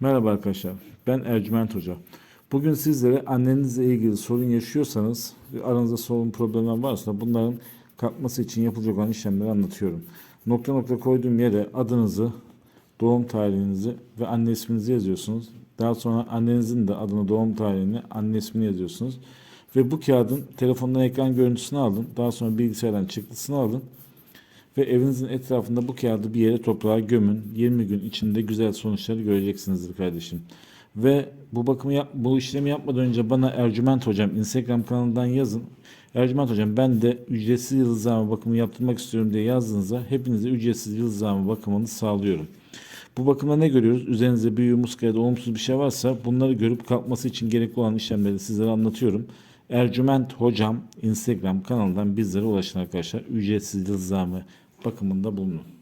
Merhaba arkadaşlar, ben Ercüment Hoca. Bugün sizlere annenizle ilgili sorun yaşıyorsanız, aranızda sorun problemler varsa bunların kalkması için yapılacak olan işlemleri anlatıyorum. Nokta nokta koyduğum yere adınızı, doğum tarihinizi ve anne isminizi yazıyorsunuz. Daha sonra annenizin de adını, doğum tarihini, anne ismini yazıyorsunuz. Ve bu kağıdın telefondan ekran görüntüsünü alın. Daha sonra bilgisayardan çıktısını alın. Ve evinizin etrafında bu kağıdı bir yere toprağa gömün. 20 gün içinde güzel sonuçları göreceksinizdir kardeşim. Ve bu bakımı yap, bu işlemi yapmadan önce bana Ercüment Hocam Instagram kanalından yazın. Ercüment Hocam ben de ücretsiz yıldızlama bakımı yaptırmak istiyorum diye yazdığınızda hepinize ücretsiz yıldızlama bakımını sağlıyorum. Bu bakımda ne görüyoruz? Üzerinizde büyü, muska ya da olumsuz bir şey varsa bunları görüp kalkması için gerekli olan işlemleri sizlere anlatıyorum. Ercüment Hocam Instagram kanalından bizlere ulaşın arkadaşlar. Ücretsiz yıldızlama bakımında bulunun.